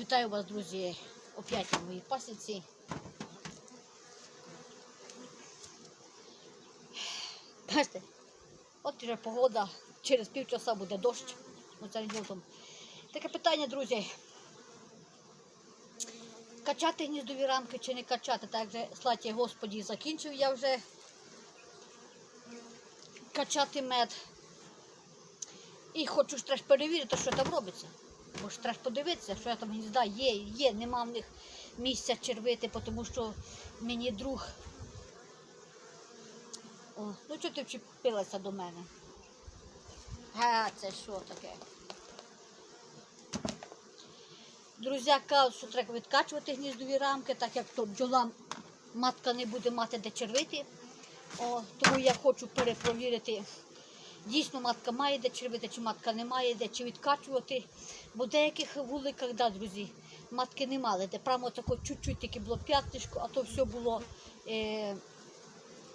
Вітаю вас, друзі, опять на моїй пасіці. Бачите, от вже погода, через півчаса буде дощ. Це не діло в тому. Таке питання, друзі. Качати гніздові рамки чи не качати? Так вже, слаті Господі, закінчив я вже качати мед. І хочу ж теж перевірити, що там робиться. Бо ж треба подивитися, що я там гнізда є, є, нема в них місця червити, тому що мені друг. О, ну чого ти вчепилася до мене? Га, це що таке? Друзі що треба відкачувати гніздові рамки, так як то бджола матка не буде мати де червити. О, тому я хочу перепровірити. Дійсно, матка має де червити, чи матка не має де, чи відкачувати. Бо в деяких вуликах, да, друзі, матки не мали, де прямо тако чуть-чуть тільки було п'ятнишко, а то все було е,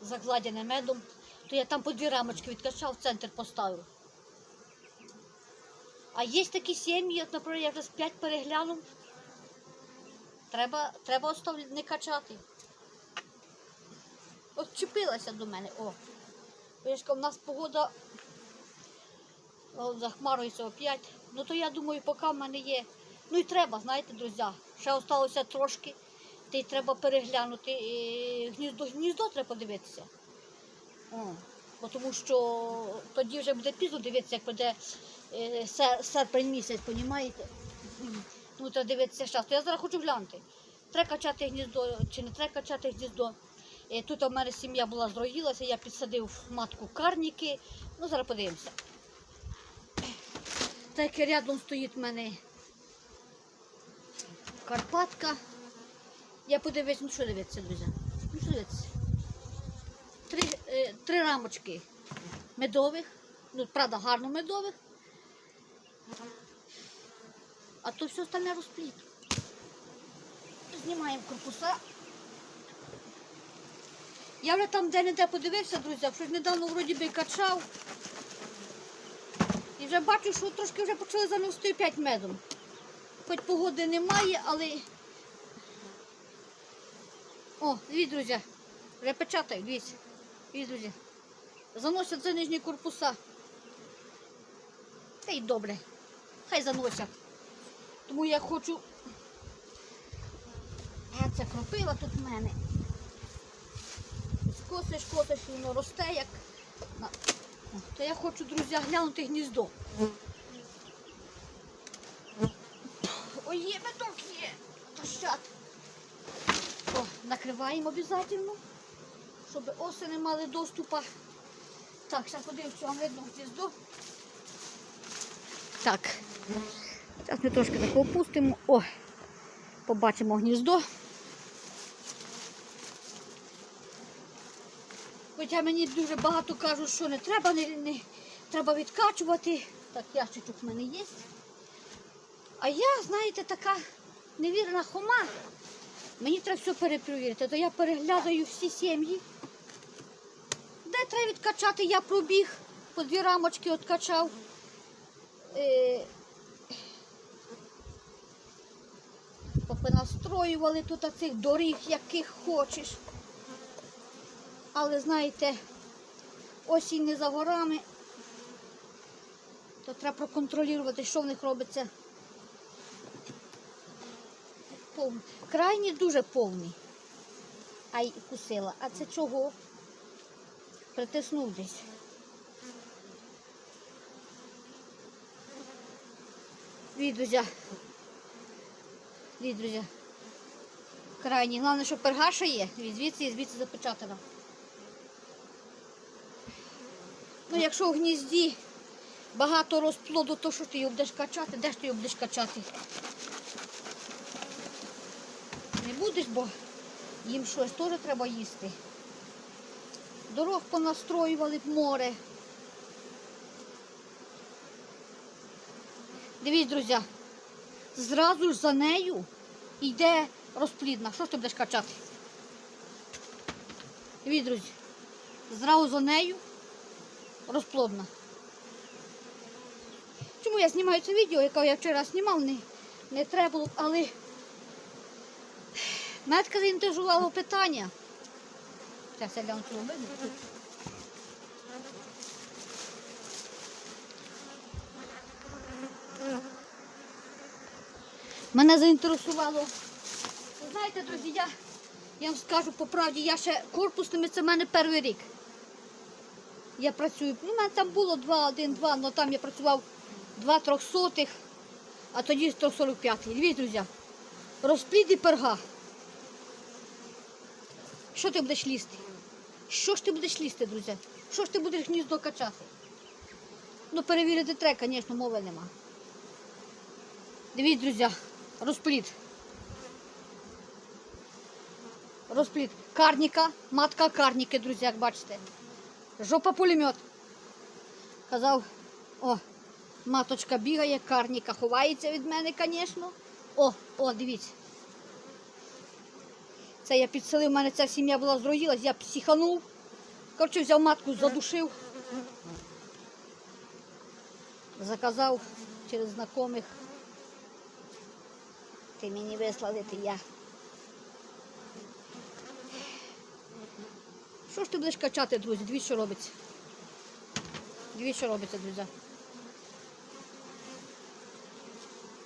закладене медом. То я там по дві рамочки відкачав, в центр поставив. А є такі сім'ї, от, наприклад, я вже з п'ять переглянув. Треба, треба не качати. От чіпилася до мене. О. Вишка, у нас погода о, захмарується опять. Ну то я думаю, поки в мене є. Ну і треба, знаєте, друзі. Ще осталося трошки. Й треба переглянути. е, Гніздо, гніздо треба подивитися. О, тому що тоді вже буде пізно дивитися, як прийде е, сер- серпень місяць, понімаєте? Ну, треба дивитися. То я зараз хочу глянути. Треба качати гніздо чи не треба качати гніздо. Е, Тут у мене сім'я була зроїлася, я підсадив матку карніки. Ну, зараз подивимося. Так як рядом стоїть в мене Карпатка. Я подивлюсь, ну що дивитися, друзі? Ну що дивитися? Три, е, три рамочки медових, ну, правда, гарно медових. А то все остальне розпліт. Знімаємо корпуса. Я вже там де-не-де подивився, друзі, щось недавно вроді би качав. І вже бачу, що трошки вже почали заносити 5 медом. Хоч погоди немає, але. О, дивіться, друзі, вже печатаю, дивіться. Дивіться, друзі. Заносять за нижні корпуса. Та й добре. Хай заносять. Тому я хочу. А це кропила тут в мене. Скосиш, косиш, воно росте як. О, я хочу, друзі, глянути гніздо. Ой, є медок є. Тощат. О, накриваємо обов'язково, щоб оси не мали доступу. Так, зараз подивимося, видно гніздо. Так. Зараз ми трошки так опустимо. О, побачимо гніздо. Хоча мені дуже багато кажуть, що не треба, не, не треба відкачувати. Так, ящичок в мене є. А я, знаєте, така невірна хома. Мені треба все перепровірити. То я переглядаю всі сім'ї. Де треба відкачати, я пробіг, по дві рамочки відкачав. Е, Попонастроювали тут цих доріг, яких хочеш. Але знаєте, осінь не за горами, то треба проконтролювати, що в них робиться. Повний. Крайні дуже повний. Ай, кусила. А це чого? Притиснув десь. Від, друзі. Від, друзі. Крайні. Головне, що пергаша є. Звідси і звідси запечатана. Ну, якщо в гнізді багато розплоду, то що ти його будеш качати? Де ж ти його будеш качати? Не будеш, бо їм щось теж треба їсти. Дорог понастроювали в море. Дивіться, друзі, зразу ж за нею йде розплідна. Що ж ти будеш качати? Дивіться, друзі, зразу за нею розплодна. Чому я знімаю це відео, яке я вчора знімав, не, не треба було, але метка заінтересувало питання. Зараз я гляну, чи видно. Мене заінтересувало. Знаєте, друзі, я, я вам скажу по правді, я ще корпусними це в мене перший рік. Я працюю. У мене там було 2, 1, 2, але там я працював 2 трьохсотих, а тоді 145. Дивіться, друзі, розплід і перга. Що ти будеш лізти? Що ж ти будеш лізти, друзі? Що ж ти будеш гніздо качати? Ну, перевірити треба, звісно, мови нема. Дивіться, друзі, розплід. Розплід. Карніка, матка карніки, друзі, як бачите. Жопа пулемет. Казав, о, маточка бігає, карніка ховається від мене, звісно. О, о, дивіться. Це я підселив, у мене ця сім'я була зроїлась, я психанув. Коротше, взяв матку, задушив. Заказав через знайомих. Ти мені вислали, ти я. Що ж ти будеш качати, друзі? Дивіться, що робиться. Дивіться, що робиться, друзі.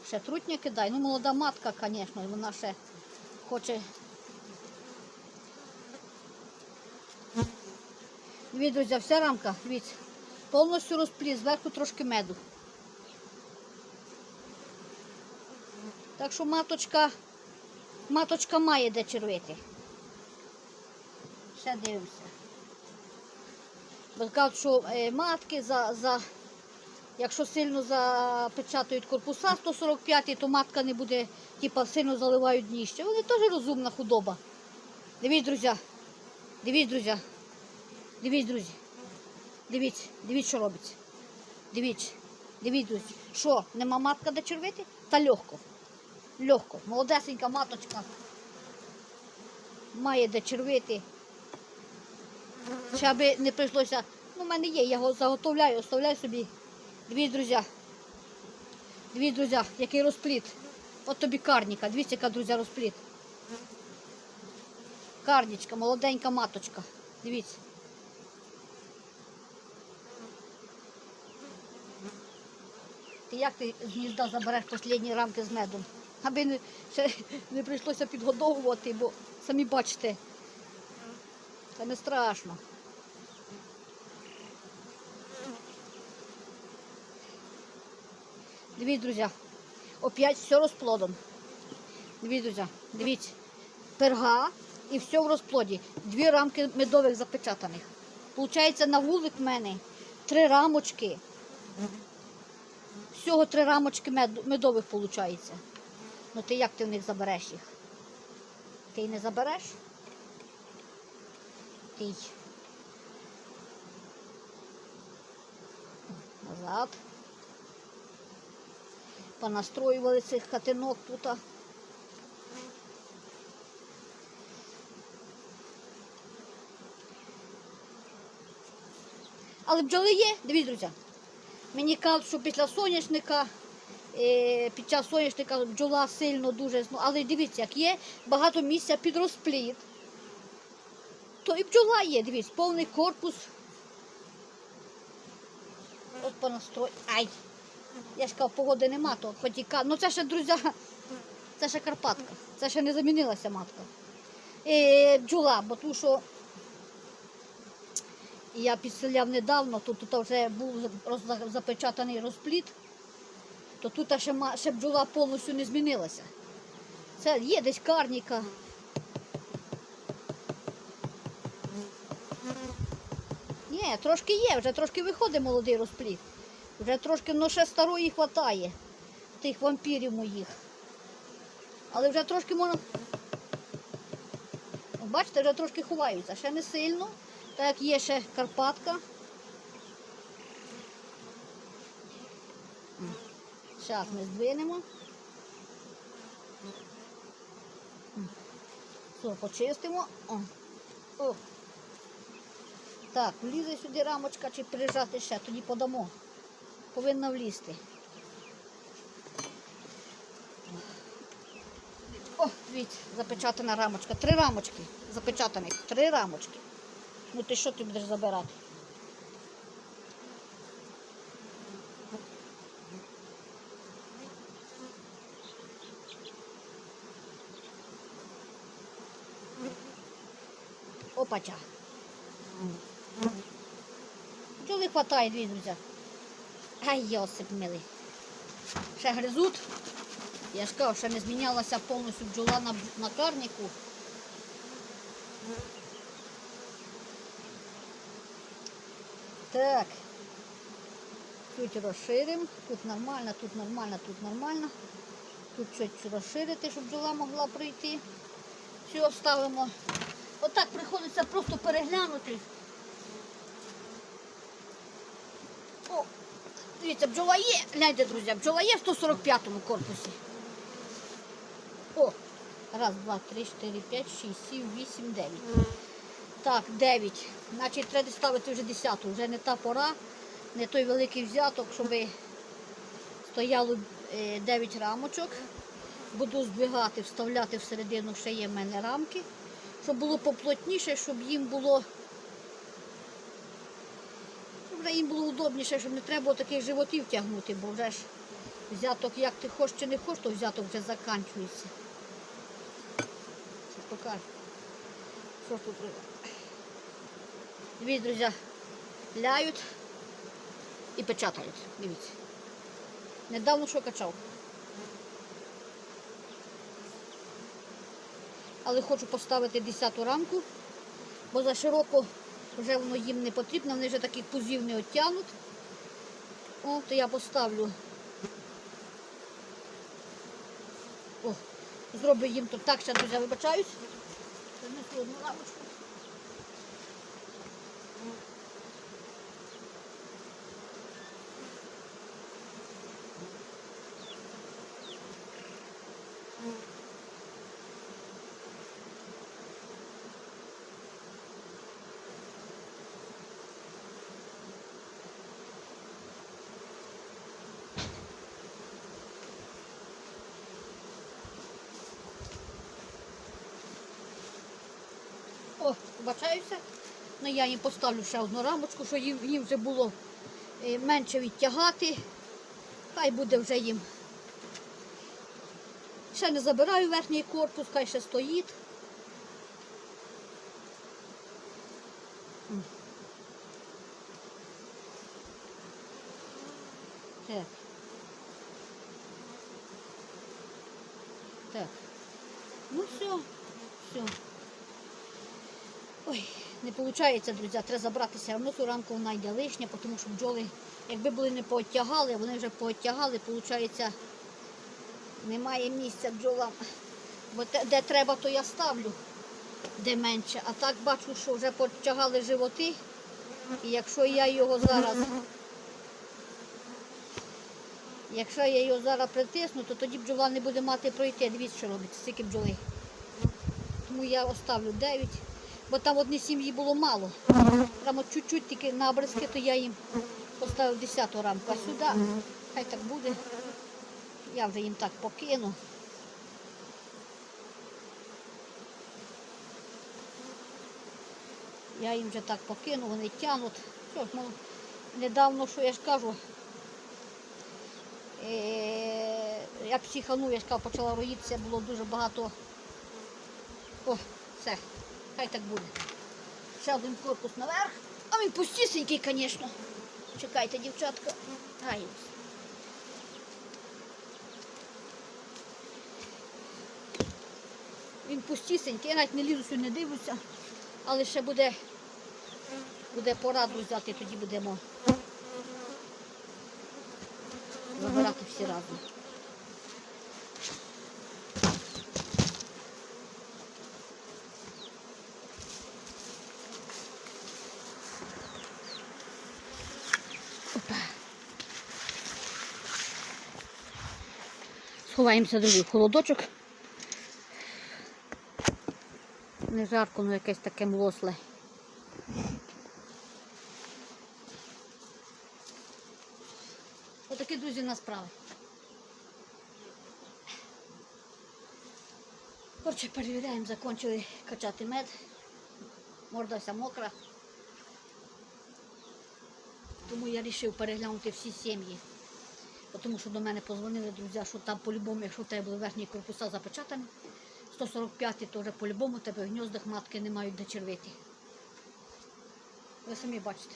Ще трутня кидай. Ну, молода матка, звісно, вона ще хоче. Дивіться, друзі, вся рамка, дивіться, повністю розпліт, зверху трошки меду. Так що маточка, маточка має де червити. Ще дивимося. Бо що е, матки за, за, якщо сильно запечатують корпуса 145, то матка не буде, типа, сильно заливають дніще. Вони теж розумна худоба. Дивіться, друзі. Дивіться, друзі. Дивіться, друзі. Дивіться, дивіться, що робиться. Дивіться, дивіться, друзі. Що, нема матка де червити? Та легко. Легко. Молодесенька маточка. Має де червити. Ще аби не прийшлося. Ну, в мене є, я його заготовляю, оставляю собі. Дивіться, друзі. Дивіться, друзі, який розпліт. От тобі карніка. Дивіться, яка, друзі, розпліт. Карнічка, молоденька маточка. Дивіться. Ти як ти з гнізда забереш останні рамки з медом? Аби не, ще не прийшлося підгодовувати, бо самі бачите, це не страшно. Дивіться, друзі, опять все розплодом. Дивіться, друзі, дивіться, перга і все в розплоді. Дві рамки медових запечатаних. Получається, на вулик в мене три рамочки. Всього три рамочки медових виходить. Ну ти як ти в них забереш їх? Ти й не забереш? Ти. Назад. Понастроювали цих хатинок тут. Але бджоли є, дивіться, друзі. Мені кажуть, що після соняшника, е, під час соняшника бджола сильно дуже, але дивіться, як є багато місця під розпліт, то і бджола є, дивіться, повний корпус. От по настрой. Ай! Я ж кажу, погоди нема, то хоч і ка- Ну це ще, друзі, це ще Карпатка. Це ще не замінилася матка. Е, бджола, бо тому я підселяв недавно, то тут вже був запечатаний розпліт, то тут ще, ще бджола повністю не змінилася. Це є десь карніка. Ні, трошки є, вже трошки виходить молодий розпліт. Вже трошки, ну ще старої хватає, тих вампірів моїх. Але вже трошки можна. Бачите, вже трошки ховаються, ще не сильно. Так є ще Карпатка. Зараз ми здвинемо. Все, почистимо. О. О. Так, влізе сюди рамочка чи прижати ще, тоді подамо. Повинна влізти. О, дивіться, запечатана рамочка. Три рамочки запечатаних. Три рамочки. Ну ти що ти будеш забирати? Опача. Чого не хватає, дві, друзі? Ай, Йосип милий. Ще гризуть. Я ж кажу, ще не змінялася повністю бджола на, на карнику. Так. Чуть розширимо. Тут нормально, тут нормально, тут нормально. Тут чуть розширити, щоб бджола могла пройти. Все, ставимо. Отак приходиться просто переглянути. Дивіться, бджола є. Гляньте, друзі, бджола є в 145-му корпусі. О, раз, два, три, чотири, п'ять, шість, сім, вісім, дев'ять. Так, дев'ять. Значить, треба ставити вже десяту. Вже не та пора, не той великий взяток, щоб стояло е, дев'ять рамочок. Буду здвигати, вставляти всередину ще є в мене рамки, щоб було поплотніше, щоб їм було. Щоб їм було удобніше, щоб не треба було таких животів тягнути, бо вже ж взяток, як ти хочеш чи не хочеш, то взяток вже закінчується. Покажу. Що тут робити? Дивіться, друзі, ляють і печатають. Дивіться. Недавно що качав. Але хочу поставити 10 рамку, бо за широко вже воно їм не потрібно, вони вже таких пузів не оттягнуть. О, то я поставлю. О, зроблю їм тут так, ще друзі, вибачаюсь. Занесу одну рамочку. О, вибачаюся. Ну я їм поставлю ще одну рамочку, щоб їм, їм вже було е, менше відтягати. Хай буде вже їм. Ще не забираю верхній корпус, хай ще стоїть. Так. Так. Ну все, все. Ой, не виходить, друзі, треба забратися. Равно ту рамку вона йде лишня, тому що бджоли, якби були не пооттягали, вони вже пооттягали, виходить, немає місця бджолам. Бо де треба, то я ставлю, де менше. А так бачу, що вже потягали животи. І якщо я його зараз, якщо я його зараз притисну, то тоді бджола не буде мати пройти. Дивіться, що робиться, стільки бджоли. Тому я оставлю 9, бо там одній сім'ї було мало. Там от чуть-чуть тільки набризки, то я їм поставив 10 рамку. А сюди хай так буде. Я вже їм так покину. Я їм вже так покину, вони тягнуть. Що ж, ну, недавно, що я ж кажу, е, я психану, я ж кажу, почала роїтися, було дуже багато. О, все, хай так буде. Ще один корпус наверх. А він пустісенький, звісно. Чекайте, дівчатка. Ай. Він пустісенький, я навіть не лізу сюди, не дивлюся. Але ще буде, буде пора взяти, тоді будемо забирати всі разом. Сховаємося, друзі, в холодочок. Не жарко, ну якесь таке млосле. Отакі, друзі, у нас справи. Коротше, перевіряємо, закінчили качати мед. Морда вся мокра. Тому я вирішив переглянути всі сім'ї. Тому що до мене позвонили друзі, що там по-любому, якщо в тебе були верхні корпуса запечатані, 145-й, то вже по-любому тебе в гніздах матки не мають де червити. Ви самі бачите.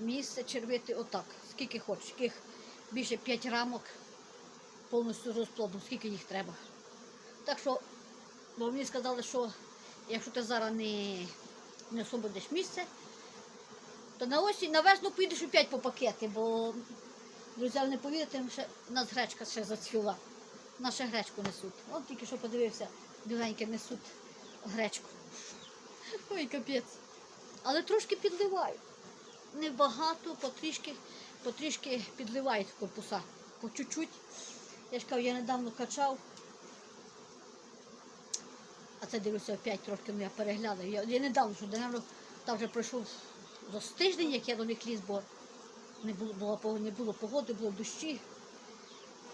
Місце червити отак, скільки хочеш, яких більше 5 рамок повністю розплоду, скільки їх треба. Так що, бо мені сказали, що якщо ти зараз не, не освободиш місце, то на осінь, на весну поїдеш опять по пакети, бо, друзі, не повірите, ще, у нас гречка ще зацвіла. Нашу гречку несуть. От тільки що подивився, біленьке несуть гречку. Ой, капець. Але трошки підливають. Небагато, потрішки, потрішки підливають корпуса. По чуть-чуть. Я ж кажу, я недавно качав. А це дивлюся опять трошки, ну я переглядаю. Я, я недавно, що напевно, там вже пройшов до тиждень, як я до них ліз, бо не було, було, не було погоди, було дощі.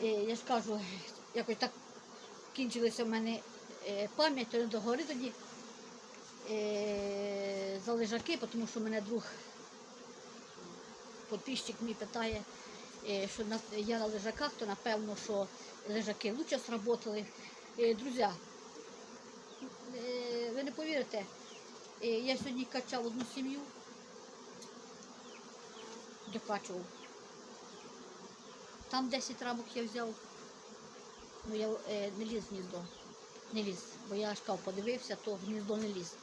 І я ж кажу, якось так кінчилася в мене е, пам'ять, то не догори тоді е, за лежаки, тому що мене друг підписчик мій питає, е, що я на лежаках, то напевно, що лежаки краще сработали. Друзі, ви не повірите, я сьогодні качав одну сім'ю, докачував. Там 10 рамок я взяв, ну я е, не ліз в гніздо, не ліз, бо я шкав подивився, то в гніздо не ліз.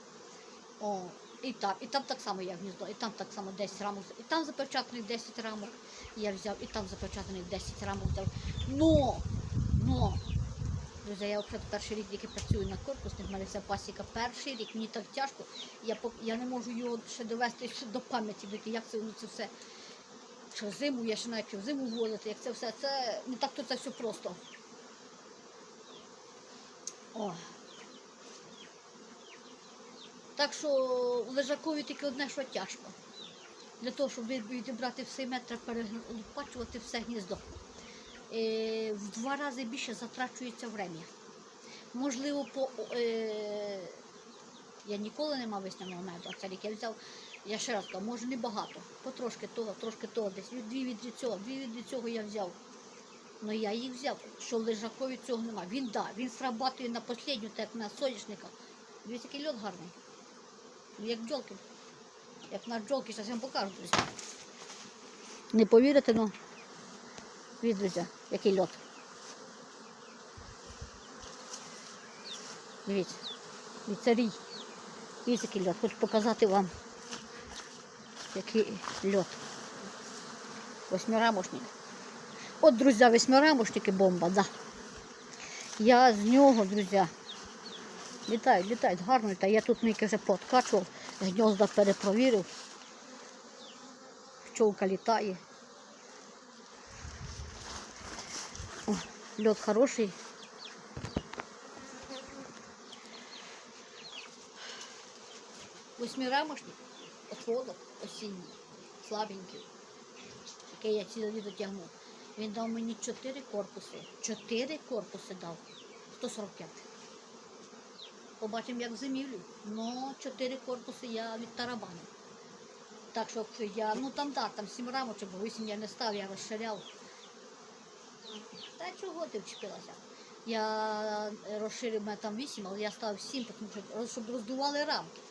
О, і там, і там так само я гніздо, і там так само 10 рамок, і там запечатаних 10 рамок я взяв, і там запечатаних 10 рамок взяв. Но, но, друзі, я вже перший рік тільки працюю на корпусних, в мене вся пасіка перший рік, мені так тяжко, я, я не можу його ще довести до пам'яті, як це воно це все. Що зиму, я ще навіть в зиму вводити, як це все, це не так то це все просто. О. Так що лежакові тільки одне, що тяжко. Для того, щоб відібрати все мед, треба перелопачувати все гніздо. Е, в два рази більше затрачується время. Можливо, по, е, я ніколи не мав весняного меду, а це рік я взяв. Я ще раз кажу, може не багато. Потрошки того, трошки того, десь дві від цього, дві від цього я взяв. Ну я їх взяв, що лежакові цього немає. Він да, він срабатує на останню, так як на соняшниках. Дивіться, який льот гарний. Ну, Як бджолки. Як на бджолки, зараз я вам покажу, друзі. Не повірите, ну. Від, який льот. Дивіться. Дивіться рій. Дивіться, який льот. Хочу показати вам, який льот. Восьмирамошник. От, друзі, восьмирамошники бомба, да. Я з нього, друзі, літають, літають гарно, та я тут мені вже подкачував, гнізда перепровірив. Пчолка літає. О, льот хороший. Восьмирамошник, отводок осінній, слабенький, який я ціле літо. Він дав мені чотири корпуси. Чотири корпуси дав. 145. Побачимо, як зимівлю. Ну, чотири корпуси я від тарабанив. Так що я, ну там так, там сім рамочок, бо вісім я не став, я розширяв. Та чого ти вчепилася? Я розширив мене там вісім, але я ставив сім, тому що щоб роздували рамки.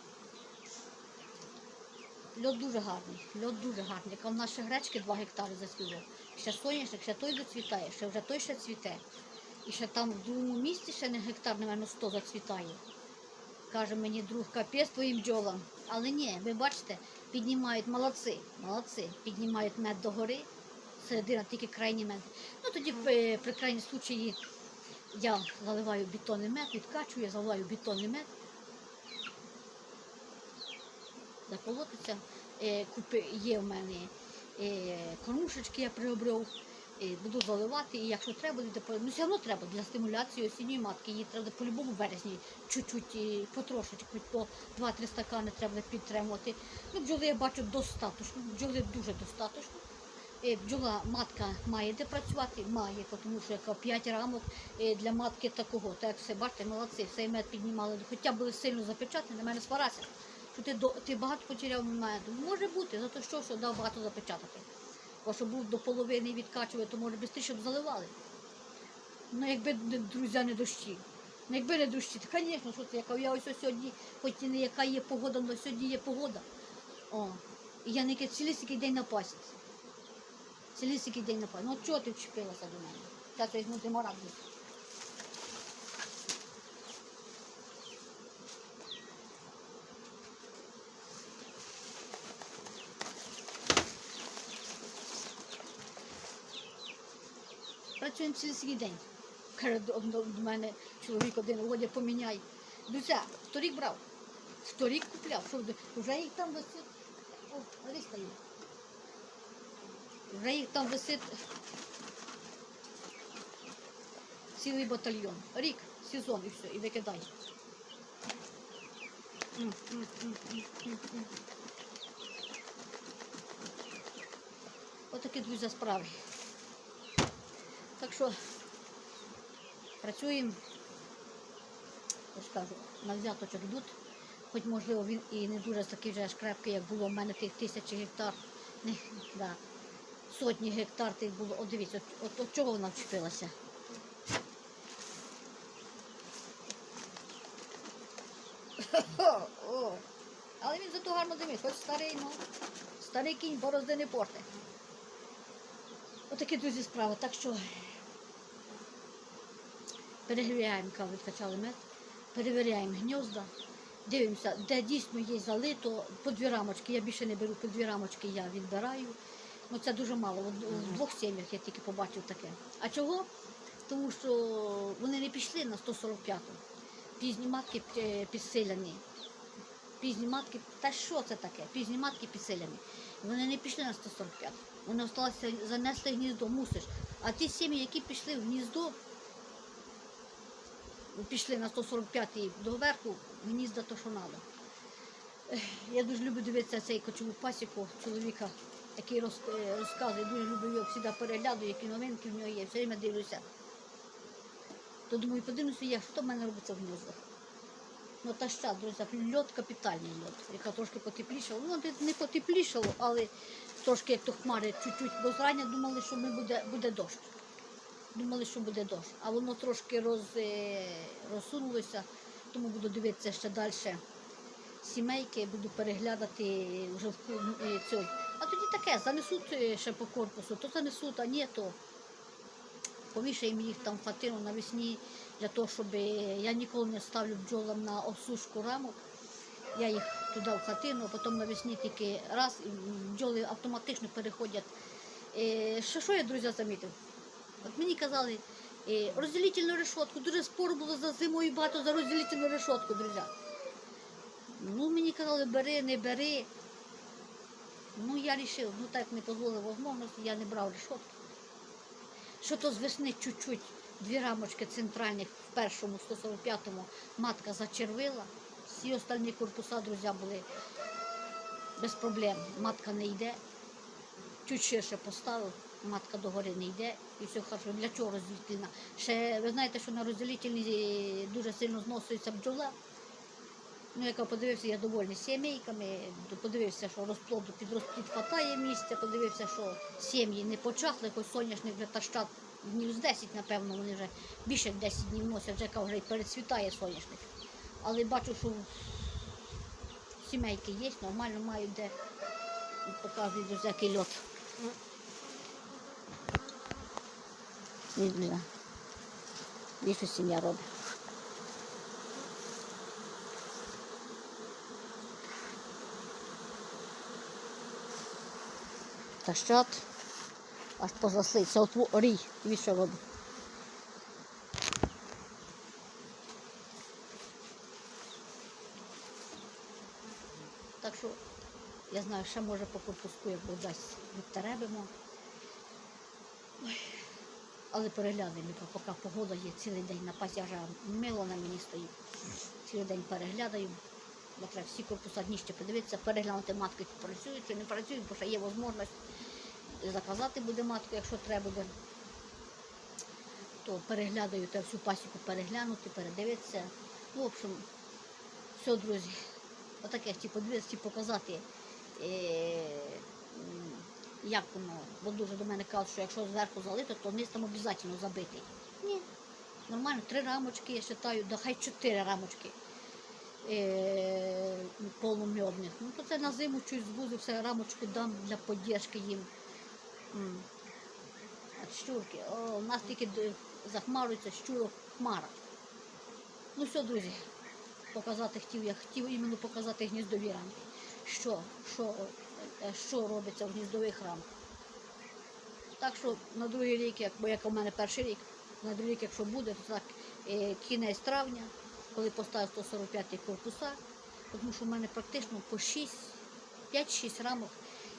Льот дуже гарний, льот дуже гарний. Яка в ще гречки 2 гектари зацвіло. Ще соняшник, ще той зацвітає, ще вже той ще цвіте. І ще там в другому місці ще не гектар, напевно, 100 зацвітає. Каже мені друг, капець твоїм бджолам. Але ні, ви бачите, піднімають молодці, молодці, піднімають мед догори, середина тільки крайній мед. Ну тоді при, при крайній случаї я заливаю бетонний мед, відкачую, я заливаю бетонний мед. Заколотиться. Е, є в мене е, кормушечки, я приобрев, е, буду заливати, і якщо треба, ну все одно треба для стимуляції осінньої матки, її треба по-любому березні чуть-чуть, потрошечку, по 2-3 стакани треба підтримувати. Ну, бджоли я бачу достатньо, бджоли дуже достатньо. Е, Бджола матка має де працювати, має, тому що яка 5 рамок для матки такого. Так як все, бачите, молодці, все мед піднімали. Хоча були сильно запечатані, на мене свараться, що ти, до, ти багато потеряв меду. Може бути, за те, що, що дав багато запечатати. Бо що був до половини відкачувати, то може швидше б заливали. Ну, якби друзі не дощі. Ну, якби не дощі, то, звісно, що це яка. Я ось сьогодні, хоч і не яка є погода, але сьогодні є погода. О, і я не цілісінький день на пасіці. День на. Ну, чого ти вчепилася до мене? Зараз я візьму тиморак. Працюємо цілий день. Каже до, до, до мене чоловік один, Володя, поміняй. Дуся, вторік брав, вторік купляв, що вже їх там висить. О, є. Вже їх там висить цілий батальйон. Рік, сезон і все, і викидай. Отакі, друзі, справи. Так що працюємо, я ж кажу, на взяточок йдуть. Хоч можливо він і не дуже такий аж крепкий, як було в мене тих тисячі гектар. Не, да, сотні гектар тих було. От дивіться, от, от, от чого вона вчепилася. О, але він зато гарно дивиться, хоч старий, ну, старий кінь борозди не порте. Отакі друзі справи. Так що перевіряємо, коли відкачали мед, перевіряємо гнізда, дивимося, де дійсно є залито, по дві рамочки. Я більше не беру по дві рамочки, я відбираю. Ну це дуже мало. В двох сім'ях я тільки побачив таке. А чого? Тому що вони не пішли на 145-ту. Пізні матки е, підсиляні. Пізні матки, та що це таке? Пізні матки підсиляні. Вони не пішли на 145. Вони залишилися занесли гніздо, мусиш. А ті сім'ї, які пішли в гніздо, пішли на 145 доверху, гнізда то що треба. Я дуже люблю дивитися цей кочову пасіку чоловіка, який роз- е, розказує, дуже люблю його завжди переглядаю, які новинки в нього є, все время дивлюся. То думаю, подивлюся я, що в мене робиться в гніздах. Ну та ще, друзі, льот капітальний льот, яка трошки потеплішала. Ну, не- потеплішало, але трошки як то хмари чуть-чуть, бо зрання думали, що ми буде, буде дощ. Думали, що буде дощ. А воно трошки роз, е, розсунулося, тому буду дивитися ще далі сімейки, буду переглядати вже в ку- е, цьому. А тоді таке, занесуть е, ще по корпусу, то занесуть, а ні, то повішаємо їх там хатину навесні для того, щоб я ніколи не ставлю бджолам на осушку рамок. Я їх туди в хатину, а потім навесні тільки раз і бджоли автоматично переходять. Е, Що, що я, друзі, замітив? От мені казали, е, розділительну решетку, дуже спору було за зимою багато за розділительну решетку, друзі. Ну, мені казали, бери, не бери. Ну, я вирішив, ну так не дозволила можливості, я не брав решетку. Що то з весни чуть-чуть дві рамочки центральних в першому 145-му матка зачервила. Всі остальні корпуса, друзі, були без проблем. Матка не йде. Чуть ширше поставив, матка догори не йде і все хорошо. Для чого розділительна? Ще ви знаєте, що на розділительній дуже сильно зноситься бджола. Ну, яка подивився, я довольний сімейками, подивився, що розплоду підрост підхватає місця, подивився, що сім'ї не почахли, хоч соняшник вже тащат днів з 10, напевно, вони вже більше як 10 днів носять, вже яка вже й перецвітає соняшник. Але бачу, що сімейки є, нормально мають де показують друзі, який льот. Відля. Більше сім'я робить. Та Тащат, аж позасли. Це от во- рій, і що робить. Так що, я знаю, ще може по корпуску, як дасть, відтеребимо. Але переглядаємо, поки погода є цілий день на пасяжа мило на мені стоїть. Цілий день переглядаю. Треба всі корпуса дні ще подивитися, переглянути матки, чи працюють, чи не працюють, бо ще є можливість. Заказати буде матку, якщо треба буде. То переглядаю та всю пасіку переглянути, передивитися. Ну, в общем, все, друзі. Отаке хотів подивитися, хотів показати, е, як воно. Бо дуже до мене кажуть, що якщо зверху залито, то низ там обов'язково забитий. Ні. Нормально, три рамочки, я вважаю, да хай чотири рамочки е, полумьодних. Ну, то це на зиму щось збуду, все рамочки дам для поддержки їм. Щурки. О, у нас тільки захмарюється щурок хмара. Ну все, друзі, показати хотів, я хотів іменно показати гніздові рамки. Що, що, е, що робиться в гніздових рамках. Так що на другий рік, як, бо як у мене перший рік, на другий рік, якщо буде, то так е, кінець травня, коли поставив 145 корпуса, тому що в мене практично по 6, 5-6 рамок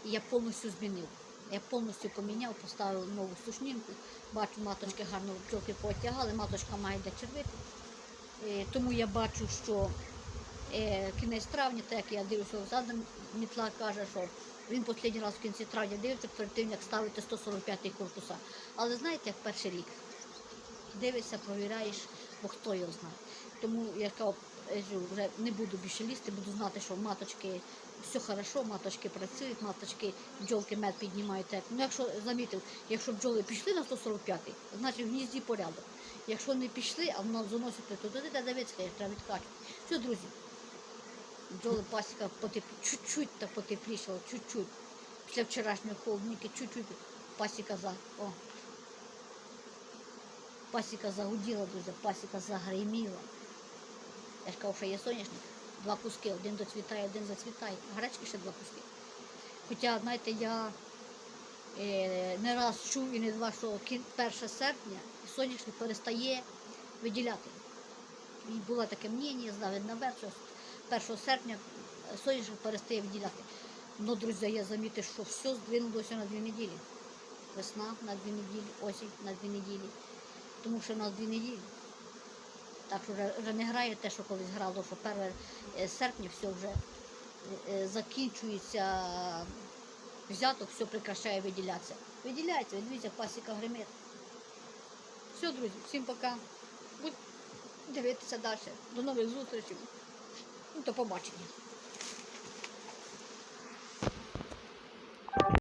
я повністю змінив. Я повністю поміняв, поставив нову сушнінку. Бачу, маточки гарно пчолки потягали, маточка має де червити. Е, Тому я бачу, що е, кінець травня, так як я дивлюся, задом мітла каже, що він останній раз в кінці травня дивиться перед ставити 145-й корпуса. Але знаєте, як перший рік дивишся, провіряєш, бо хто його знає. Тому я вже не буду більше лізти, буду знати, що маточки все хорошо, маточки працюють, маточки бджолки мед піднімають. Ну, якщо замітив, якщо бджоли пішли на 145-й, значить в гнізді порядок. Якщо не пішли, а воно заносити, то туди треба дивитися, треба відкачувати. Все, друзі, бджоли пасіка потеп... чуть-чуть так потеплішала, чуть-чуть. Після вчорашньої холодники, чуть-чуть пасіка за. О. Пасіка загуділа, друзі, пасіка загриміла. Я ж кажу, що є соняшник, два куски, один доцвітає, один зацвітає. Гречки ще два куски. Хоча, знаєте, я е, не раз чув і не два, що 1 серпня соняшник перестає виділяти. І було таке мнення, знав що 1 серпня соняшник перестає виділяти. Ну, друзі, я замітив, що все здвинулося на дві неділі. Весна на дві неділі, осінь на дві неділі. Тому що у нас дві неділі. Так що вже, вже не грає те, що колись грало, що 1 е, серпня все вже е, закінчується взяток, все прикрашає виділятися. Виділяється, дивіться, пасіка гримить. Все, друзі, всім пока. Будь дивитися далі. До нових зустрічей. Ну, до побачення.